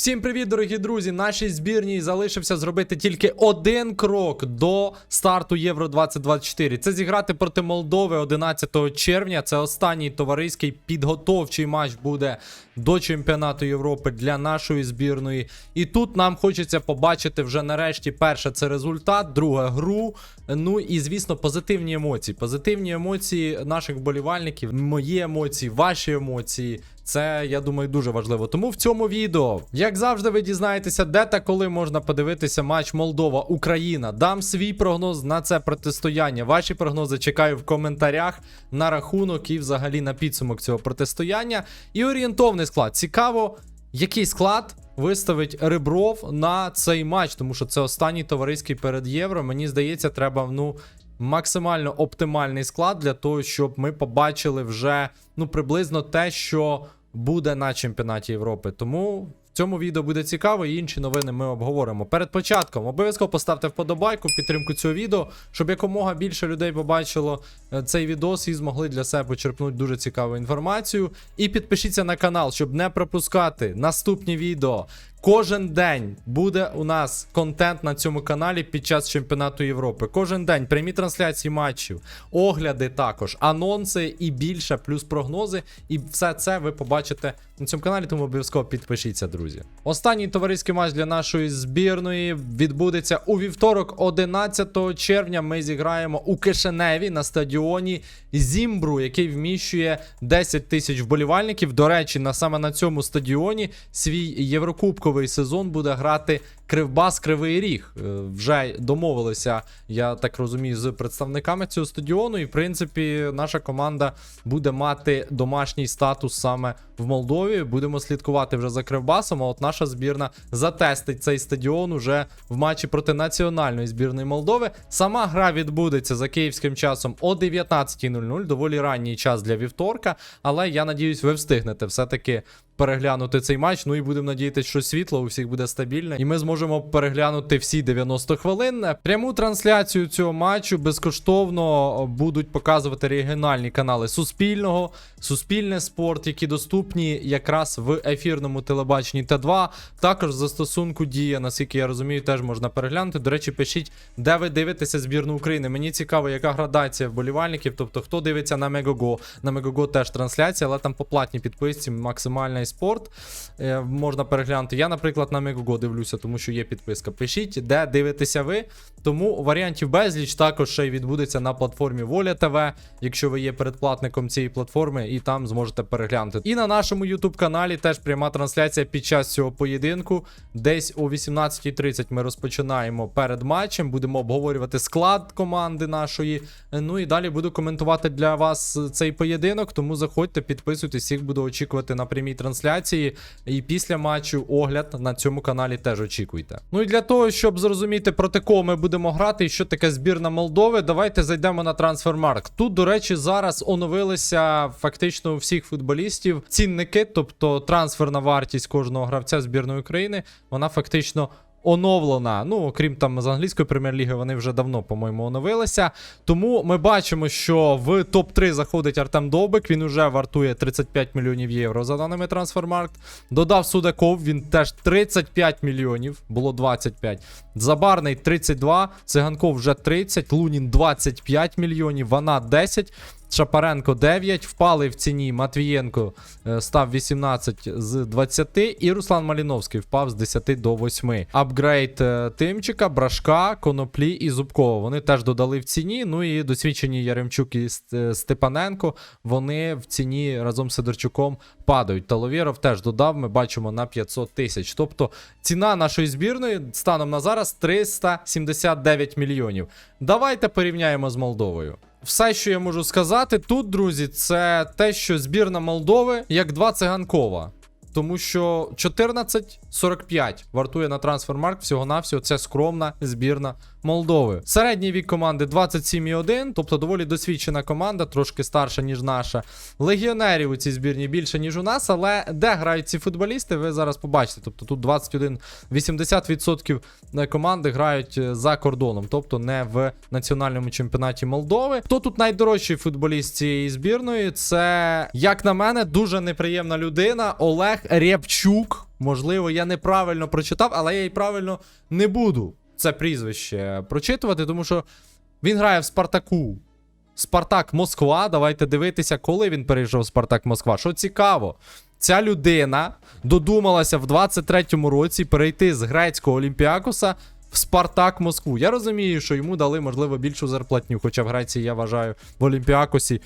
Всім привіт, дорогі друзі! Нашій збірній залишився зробити тільки один крок до старту Євро 2024. Це зіграти проти Молдови 11 червня. Це останній товариський підготовчий матч буде до чемпіонату Європи для нашої збірної. І тут нам хочеться побачити вже нарешті перше це результат, друге гру. Ну і звісно, позитивні емоції. Позитивні емоції наших вболівальників, мої емоції, ваші емоції. Це, я думаю, дуже важливо. Тому в цьому відео, як завжди, ви дізнаєтеся, де та коли можна подивитися матч Молдова-Україна. Дам свій прогноз на це протистояння. Ваші прогнози чекаю в коментарях на рахунок і взагалі на підсумок цього протистояння. І орієнтовний склад. Цікаво, який склад виставить Ребров на цей матч, тому що це останній товариський перед євро. Мені здається, треба ну. Максимально оптимальний склад для того, щоб ми побачили вже ну приблизно те, що буде на чемпіонаті Європи. Тому в цьому відео буде цікаво, і інші новини ми обговоримо. Перед початком обов'язково поставте вподобайку підтримку цього відео, щоб якомога більше людей побачило е, цей відос і змогли для себе почерпнути дуже цікаву інформацію. І підпишіться на канал, щоб не пропускати наступні відео. Кожен день буде у нас контент на цьому каналі під час чемпіонату Європи. Кожен день прямі трансляції матчів, огляди також, анонси і більше, плюс прогнози. І все це ви побачите на цьому каналі, тому обов'язково підпишіться, друзі. Останній товариський матч для нашої збірної відбудеться у вівторок, 11 червня. Ми зіграємо у Кишиневі на стадіоні Зімбру, який вміщує 10 тисяч вболівальників. До речі, на саме на цьому стадіоні свій єврокубковий сезон буде грати Кривбас Кривий Ріг. Е, Вже домовилися, я так розумію, з представниками цього стадіону. І в принципі, наша команда буде мати домашній статус саме в Молдові. Будемо слідкувати вже за Кривбасом. А от наша збірна затестить цей стадіон уже в матчі проти національної збірної Молдови. Сама гра відбудеться за київським часом о 19.00. Доволі ранній час для вівторка. Але я надіюсь, ви встигнете все-таки переглянути цей матч. Ну і будемо надіятися, що світло у всіх буде стабільне, і ми зможемо переглянути всі 90 хвилин. Пряму трансляцію цього матчу безкоштовно будуть показувати регіональні канали Суспільного, Суспільне спорт, які доступні якраз в ефірному телебаченні Т2. Також застосунку Дія, наскільки я розумію, теж можна переглянути. До речі, пишіть, де ви дивитеся збірну України. Мені цікаво, яка градація вболівальників. Тобто, хто дивиться на Мегого. На Мегого теж трансляція, але там по платній підписці максимальний спорт. Е, можна переглянути. Я, наприклад, на Мегого дивлюся, тому що є підписка. Пишіть, де дивитеся ви. Тому варіантів безліч також ще й відбудеться на платформі Воля ТВ, якщо ви є передплатником цієї платформи, і там зможете переглянути. І на нашому YouTube каналі теж пряма трансляція під час цього поєдинку. Десь о 18.30 ми розпочинаємо перед матчем. Будемо обговорювати склад команди нашої. Ну і далі буду коментувати для вас цей поєдинок. Тому заходьте, підписуйтесь, всіх буду очікувати на прямій трансляції. І після матчу огляд на цьому каналі теж очікуйте. Ну і для того, щоб зрозуміти проти кого ми будемо грати і що таке збірна Молдови, давайте зайдемо на трансфермарк. Тут, до речі, зараз оновилися фактично у всіх футболістів цінники, тобто трансферна вартість кожного гравця збірної України, вона фактично. Оновлена, ну окрім там з англійської прем'єр-ліги, вони вже давно, по-моєму, оновилися. Тому ми бачимо, що в топ-3 заходить Артем Довбик. Він уже вартує 35 мільйонів євро за даними Трансфермаркт. Додав Судаков, він теж 35 мільйонів, було 25. Забарний 32, Циганков вже 30, Лунін 25 мільйонів, Вана 10. Шапаренко 9, впали в ціні. Матвієнко е, став 18 з 20, і Руслан Маліновський впав з 10 до 8. Апгрейд е, Тимчика, Брашка, Коноплі і Зубкова. Вони теж додали в ціні. Ну і досвідчені Яремчук і е, Степаненко. Вони в ціні разом з Сидорчуком падають. Таловєров теж додав. Ми бачимо на 500 тисяч. Тобто ціна нашої збірної станом на зараз 379 мільйонів. Давайте порівняємо з Молдовою. Все, що я можу сказати тут, друзі, це те, що збірна Молдови як два циганкова. Тому що 14.45 вартує на трансфермарк всього-навсього. Це скромна збірна Молдови. Середній вік команди 27,1, тобто доволі досвідчена команда, трошки старша, ніж наша. Легіонерів у цій збірні більше, ніж у нас, але де грають ці футболісти, ви зараз побачите. Тобто тут 21, 80% команди грають е, за кордоном, тобто не в національному чемпіонаті Молдови. Хто тут найдорожчий футболіст цієї збірної? Це, як на мене, дуже неприємна людина Олег Рєпчук. Можливо, я неправильно прочитав, але я й правильно не буду це прізвище прочитувати, тому що він грає в Спартаку. Спартак Москва. Давайте дивитися, коли він перейшов в Спартак Москва. Що цікаво, ця людина додумалася в 23-му році перейти з грецького Олімпіакоса в Спартак Москву. Я розумію, що йому дали, можливо, більшу зарплатню, хоча в Греції, я вважаю, в Олімпіакосі.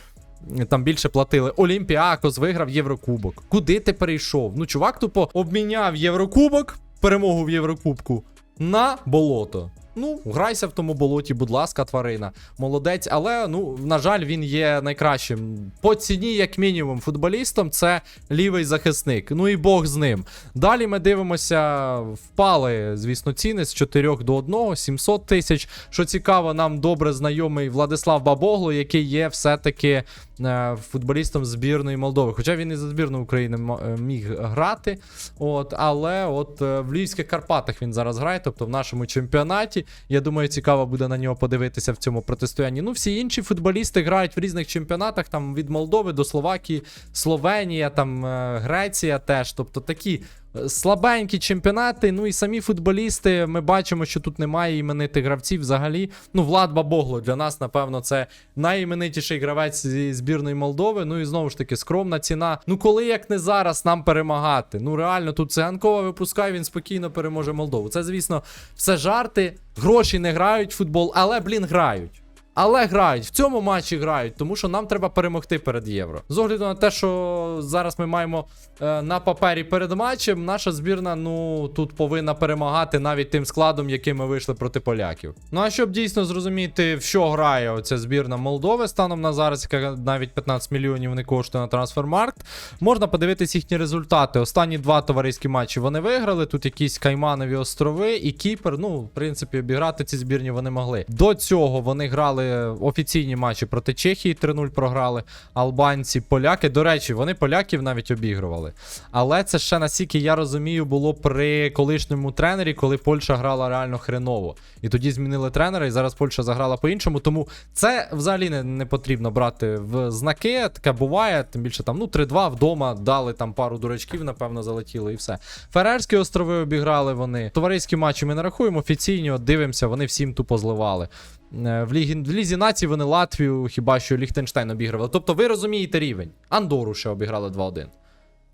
м, Там більше платили. Олімпіакос виграв Єврокубок. Куди ти перейшов? Ну, чувак тупо обміняв Єврокубок, перемогу в Єврокубку, на болото. Ну, грайся в тому болоті, будь ласка, тварина. Молодець, але ну, на жаль, він є найкращим. По ціні, як мінімум, футболістом, це лівий захисник. Ну і Бог з ним. Далі ми дивимося, впали, звісно, ціни з 4 до 1, 700 тисяч. Що цікаво, нам добре знайомий Владислав Бабогло, який є все-таки е, футболістом збірної Молдови. Хоча він і за збірну України е, міг грати. От, але от е, в Львівських Карпатах він зараз грає, тобто в нашому чемпіонаті. Я думаю, цікаво буде на нього подивитися в цьому протистоянні. Ну, всі інші футболісти грають в різних чемпіонатах, там від Молдови до Словакії, Словенія, там е, Греція теж. Тобто такі слабенькі чемпіонати. Ну і самі футболісти. Ми бачимо, що тут немає іменитих гравців взагалі. Ну, Влад Бабогло для нас, напевно, це найіменитіший гравець зі збірної Молдови. Ну і знову ж таки, скромна ціна. Ну, коли як не зараз нам перемагати? Ну реально, тут циганкова випускає, він спокійно переможе Молдову. Це, звісно, все жарти. Гроші не грають в футбол, але, блін, грають. Але грають в цьому матчі грають, тому що нам треба перемогти перед євро. З огляду на те, що зараз ми маємо е, на папері перед матчем, наша збірна ну тут повинна перемагати навіть тим складом, яким ми вийшли проти поляків. Ну а щоб дійсно зрозуміти, в що грає оця збірна Молдови станом на зараз, яка навіть 15 мільйонів не коштує на трансфермаркт, можна подивитись їхні результати. Останні два товариські матчі вони виграли. Тут якісь Кайманові острови і Кіпр. Ну, в принципі, обіграти ці збірні вони могли. До цього вони грали офіційні матчі проти Чехії 3-0 програли. Албанці, поляки. До речі, вони поляків навіть обігрували. Але це ще наскільки я розумію, було при колишньому тренері, коли Польща грала реально хреново. І тоді змінили тренера, і зараз Польща заграла по-іншому. Тому це взагалі не, не потрібно брати в знаки. Таке буває. Тим більше там ну 3-2 вдома дали там пару дурачків, напевно, залетіло і все. Ферерські острови обіграли вони. Товариські матчі ми не рахуємо. Офіційні, от дивимося, вони всім тупо зливали. Е, В, Лігі, в Лізі нації вони Латвію, хіба що Ліхтенштейн обігрували. Тобто ви розумієте рівень. Андору ще обіграли 2-1.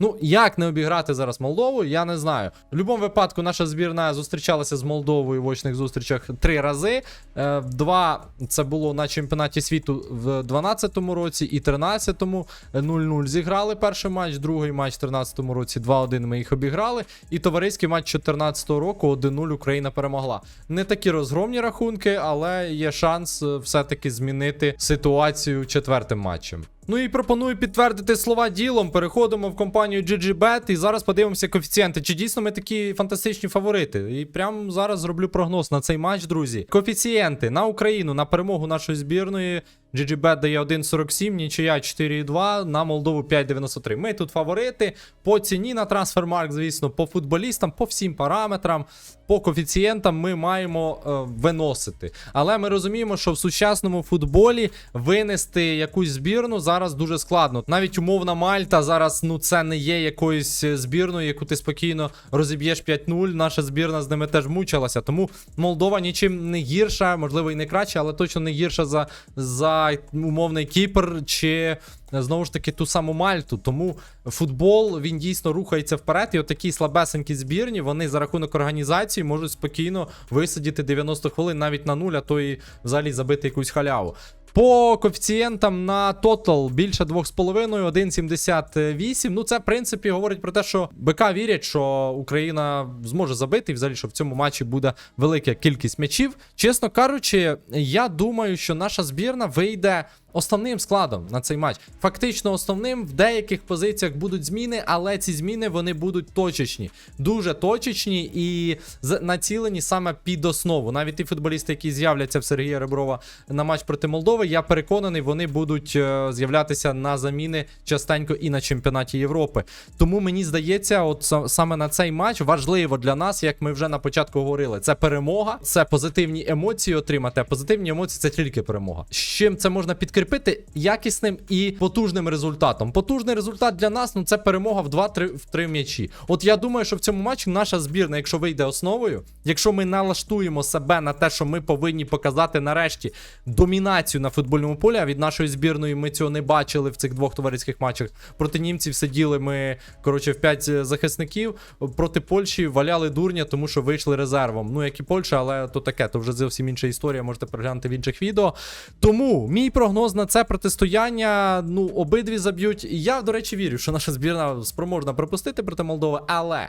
Ну, як не обіграти зараз Молдову, я не знаю. В будь-якому випадку наша збірна зустрічалася з Молдовою в очних зустрічах три рази. Е, Два це було на чемпіонаті світу в 12-му році і 13-му 0-0 зіграли перший матч, другий матч в 13-му році 2-1 ми їх обіграли. І товариський матч 14-го року 1-0 Україна перемогла. Не такі розгромні рахунки, але є шанс е, все-таки змінити ситуацію четвертим матчем. Ну і пропоную підтвердити слова ділом. Переходимо в компанію GGBet і зараз подивимося коефіцієнти. Чи дійсно ми такі фантастичні фаворити? І прямо зараз зроблю прогноз на цей матч, друзі. Коефіцієнти на Україну на перемогу нашої збірної. GGBet дає 1.47, нічия 4.2, на Молдову 5.93. Ми тут фаворити по ціні на трансфермарк, звісно, по футболістам, по всім параметрам, по коефіцієнтам ми маємо е, виносити. Але ми розуміємо, що в сучасному футболі винести якусь збірну зараз дуже складно. Навіть умовна Мальта зараз ну це не є якоюсь збірною, яку ти спокійно розіб'єш 5-0. Наша збірна з ними теж мучилася. Тому Молдова нічим не гірша, можливо, і не краще, але точно не гірша за, за умовний Кіпр чи знову ж таки ту саму Мальту. Тому футбол він дійсно рухається вперед. І от такі слабесенькі збірні, вони за рахунок організації можуть спокійно висадіти 90 хвилин навіть на нуль, а то і взагалі забити якусь халяву. По коефіцієнтам на тотал більше 2,5, 1,78. Ну, це, в принципі, говорить про те, що БК вірять, що Україна зможе забити, і взагалі, що в цьому матчі буде велика кількість м'ячів. Чесно кажучи, я думаю, що наша збірна вийде. Основним складом на цей матч. Фактично основним в деяких позиціях будуть зміни, але ці зміни вони будуть точечні, дуже точечні і націлені саме під основу. Навіть ті футболісти, які з'являться в Сергія Реброва на матч проти Молдови, я переконаний, вони будуть е, з'являтися на заміни частенько і на чемпіонаті Європи. Тому мені здається, от саме на цей матч важливо для нас, як ми вже на початку говорили, це перемога, це позитивні емоції отримати. А позитивні емоції це тільки перемога. З чим це можна підкріпити? Підкріпити якісним і потужним результатом. Потужний результат для нас ну це перемога в 2-3 в 3 м'ячі. От я думаю, що в цьому матчі наша збірна, якщо вийде основою, якщо ми налаштуємо себе на те, що ми повинні показати нарешті домінацію на футбольному полі, а від нашої збірної ми цього не бачили в цих двох товариських матчах. Проти німців сиділи ми коротше в 5 захисників. Проти Польщі валяли дурня, тому що вийшли резервом. Ну як і Польща, але то таке, то вже зовсім інша історія. Можете переглянути в інших відео. Тому мій прогноз на це протистояння, ну, обидві заб'ють. Я, до речі, вірю, що наша збірна спроможна пропустити проти Молдови, але.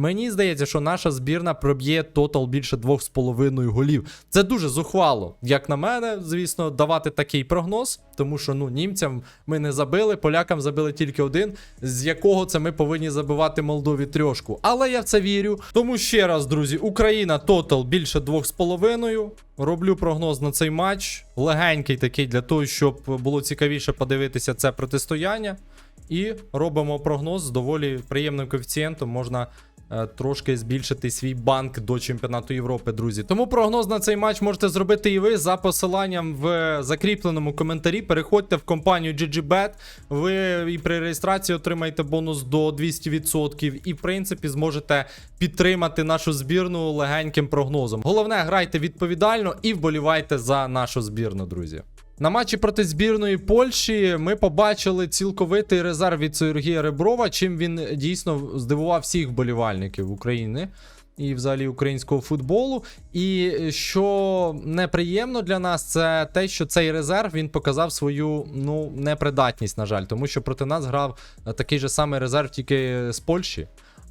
Мені здається, що наша збірна проб'є тотал більше 2,5 голів. Це дуже зухвало, як на мене, звісно, давати такий прогноз, тому що ну німцям ми не забили, полякам забили тільки один, з якого це ми повинні забивати Молдові трьошку. Але я в це вірю. Тому ще раз, друзі, Україна тотал більше 2,5. Роблю прогноз на цей матч. Легенький такий для того, щоб було цікавіше подивитися це протистояння. І робимо прогноз з доволі приємним коефіцієнтом. Можна трошки збільшити свій банк до чемпіонату Європи, друзі. Тому прогноз на цей матч можете зробити і ви за посиланням в закріпленому коментарі. Переходьте в компанію GGBet. Ви і при реєстрації отримаєте бонус до 200%. І, в принципі, зможете підтримати нашу збірну легеньким прогнозом. Головне, грайте відповідально і вболівайте за нашу збірну, друзі. На матчі проти збірної Польщі ми побачили цілковитий резерв від Сергія Реброва, чим він дійсно здивував всіх вболівальників України і взагалі українського футболу. І що неприємно для нас, це те, що цей резерв він показав свою ну непридатність, на жаль, тому що проти нас грав такий же самий резерв, тільки з Польщі.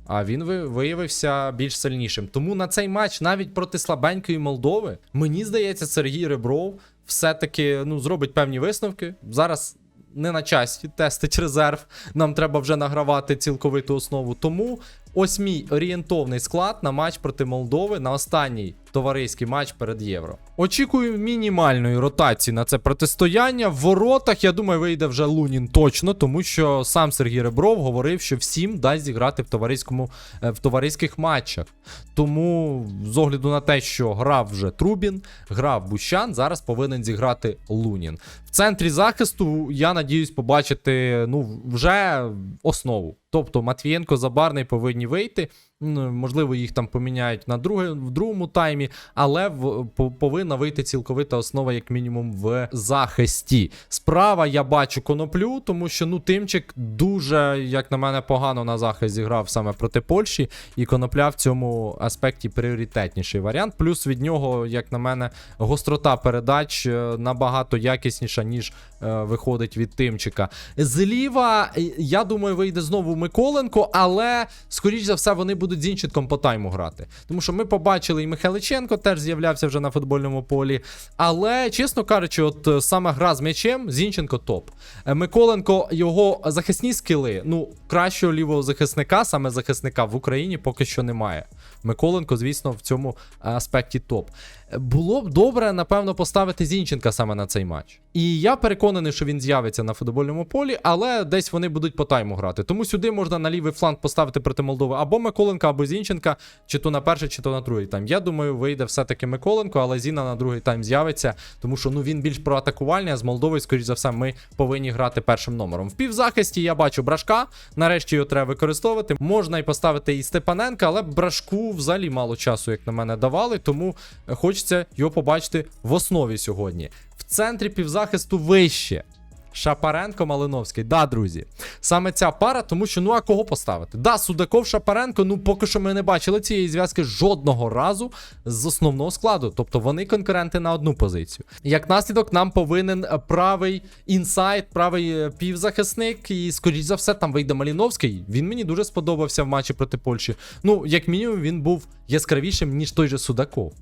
А він виявився більш сильнішим. Тому на цей матч, навіть проти слабенької Молдови, мені здається, Сергій Ребров все-таки ну, зробить певні висновки. Зараз не на часі тестить резерв. Нам треба вже награвати цілковиту основу. Тому ось мій орієнтовний склад на матч проти Молдови на останній товариський матч перед євро. Очікую мінімальної ротації на це протистояння. В воротах, я думаю, вийде вже Лунін точно, тому що сам Сергій Ребров говорив, що всім дасть зіграти в товариському е, в товариських матчах. Тому, з огляду на те, що грав вже Трубін, грав Бущан, зараз повинен зіграти Лунін. В центрі захисту я надіюсь побачити ну, вже основу. Тобто Матвієнко Забарний повинні вийти. Можливо, їх там поміняють на друге, в другому таймі, але в, по- повинна вийти цілковита основа, як мінімум, в захисті. Справа я бачу коноплю, тому що ну Тимчик дуже, як на мене, погано на захист зіграв саме проти Польщі, і конопля в цьому аспекті пріоритетніший варіант. Плюс від нього, як на мене, гострота передач е, набагато якісніша, ніж е, виходить від Тимчика. Зліва, е, я думаю, вийде знову Миколенко, але, скоріш за все, вони будуть Зінченком по тайму грати. Тому що ми побачили, і Михайличенко теж з'являвся вже на футбольному полі. Але, чесно кажучи, от е, саме гра з м'ячем, Зінченко топ. Е, Миколенко, його захисні скіли, ну, кращого лівого захисника, саме захисника в Україні поки що немає. Миколенко, звісно, в цьому аспекті топ. Було б добре, напевно, поставити Зінченка саме на цей матч. І я переконаний, що він з'явиться на футбольному полі, але десь вони будуть по тайму грати. Тому сюди можна на лівий фланг поставити проти Молдови або Миколенка, або Зінченка, чи то на перший, чи то на другий тайм. Я думаю, вийде все-таки Миколенко, але Зіна на другий тайм з'явиться, тому що ну він більш проатакувальний, а з Молдовою, скоріш за все, ми повинні грати першим номером. В півзахисті я бачу брашка. Нарешті його треба використовувати. Можна і поставити і Степаненка, але брашку взагалі мало часу, як на мене, давали, тому е, хочеться його побачити в основі сьогодні. В центрі півзахисту вище. Шапаренко Малиновський. Да, друзі. Саме ця пара, тому що ну а кого поставити? Да, Судаков Шапаренко, ну поки що ми не бачили цієї зв'язки жодного разу з основного складу. Тобто вони конкуренти на одну позицію. Як наслідок, нам повинен е, правий інсайд, правий е, півзахисник, і скоріш за все, там вийде Маліновський. Він мені дуже сподобався в матчі проти Польщі. Ну, як мінімум, він був яскравішим, ніж той же Судаков.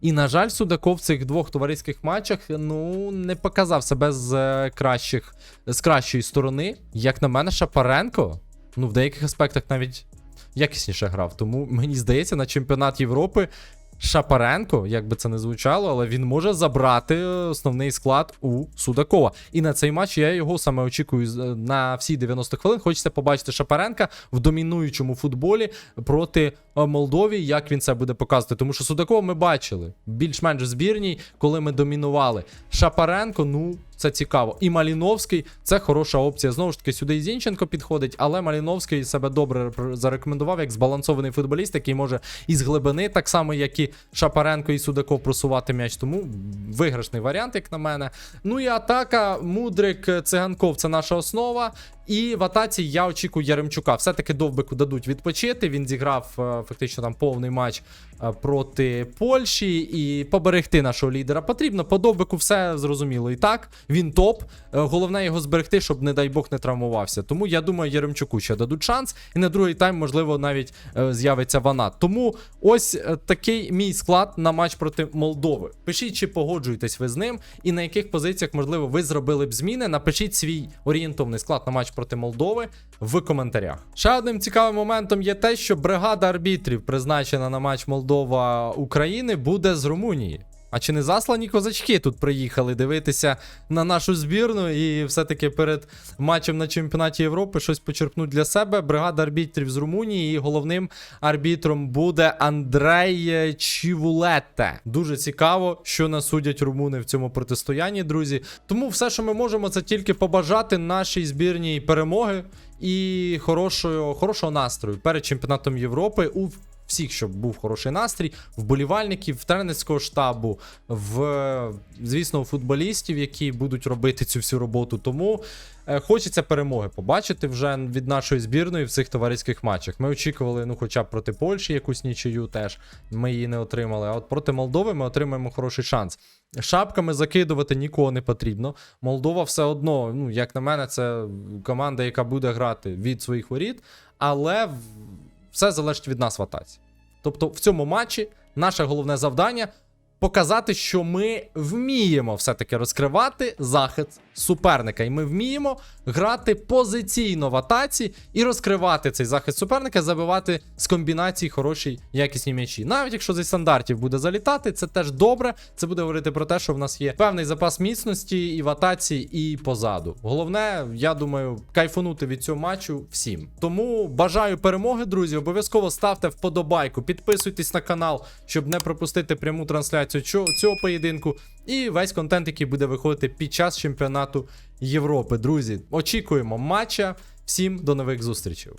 І, на жаль, Судаков в цих двох товариських матчах ну не показав себе з е, кращих з кращої сторони. Як на мене, Шапаренко, ну в деяких аспектах навіть якісніше грав. Тому мені здається, на чемпіонат Європи Шапаренко, як би це не звучало, але він може забрати основний склад у Судакова. І на цей матч я його саме очікую на всі 90 хвилин. Хочеться побачити Шапаренка в домінуючому футболі проти е, Молдові, як він це буде показувати. Тому що Судакова ми бачили більш-менш збірній, коли ми домінували. Шапаренко, ну. Це цікаво. І Маліновський це хороша опція. Знову ж таки, сюди і Зінченко підходить, але Маліновський себе добре зарекомендував як збалансований футболіст, який може із глибини, так само, як і Шапаренко і Судаков просувати м'яч. Тому виграшний варіант, як на мене. Ну і атака, Мудрик, Циганков це наша основа. І в атаці я очікую Яремчука. Все-таки довбику дадуть відпочити. Він зіграв е, фактично там повний матч е, проти Польщі і поберегти нашого лідера. Потрібно по довбику все зрозуміло. І так, він топ. Е, Головне його зберегти, щоб, не дай Бог, не травмувався. Тому я думаю, Яремчуку ще дадуть шанс. І на другий тайм, можливо, навіть з'явиться вона. Тому ось такий мій склад на матч проти Молдови. Пишіть, чи погоджуєтесь ви з ним, і на яких позиціях, можливо, ви зробили б зміни. Напишіть свій орієнтовний склад на матч проти Молдови в коментарях. Ще одним цікавим моментом є те, що бригада арбітрів, призначена на матч Молдова України, буде з Румунії. А чи не заслані козачки тут приїхали дивитися на нашу збірну і все-таки перед матчем на чемпіонаті Європи щось почерпнуть для себе? Бригада арбітрів з Румунії, і головним арбітром буде Андрей Чівулете. Дуже цікаво, що нас судять румуни в цьому протистоянні, друзі. Тому все, що ми можемо, це тільки побажати нашій збірній перемоги і хорошого, хорошого настрою перед чемпіонатом Європи. У всіх, щоб був хороший настрій, вболівальників, тренерського штабу, в звісно, футболістів, які будуть робити цю всю роботу. Тому е, хочеться перемоги побачити вже від нашої збірної в цих товариських матчах. Ми очікували, ну, хоча б проти Польщі якусь нічию теж ми її не отримали. А от проти Молдови ми отримаємо хороший шанс. Шапками закидувати нікого не потрібно. Молдова все одно, ну як на мене, це команда, яка буде грати від своїх воріт, але все залежить від нас в атаці. Тобто в цьому матчі наше головне завдання показати, що ми вміємо все-таки розкривати захист суперника. І ми вміємо грати позиційно в атаці і розкривати цей захист суперника, забивати з комбінацій хороші якісні м'ячі. Навіть якщо зі стандартів буде залітати, це теж добре. Це буде говорити про те, що в нас є певний запас міцності і в атаці, і позаду. Головне, я думаю, кайфанути від цього матчу всім. Тому бажаю перемоги, друзі. Обов'язково ставте вподобайку, підписуйтесь на канал, щоб не пропустити пряму трансляцію цього поєдинку. І весь контент, який буде виходити під час чемпіонату Європи. Друзі, очікуємо матча. Всім до нових зустрічей.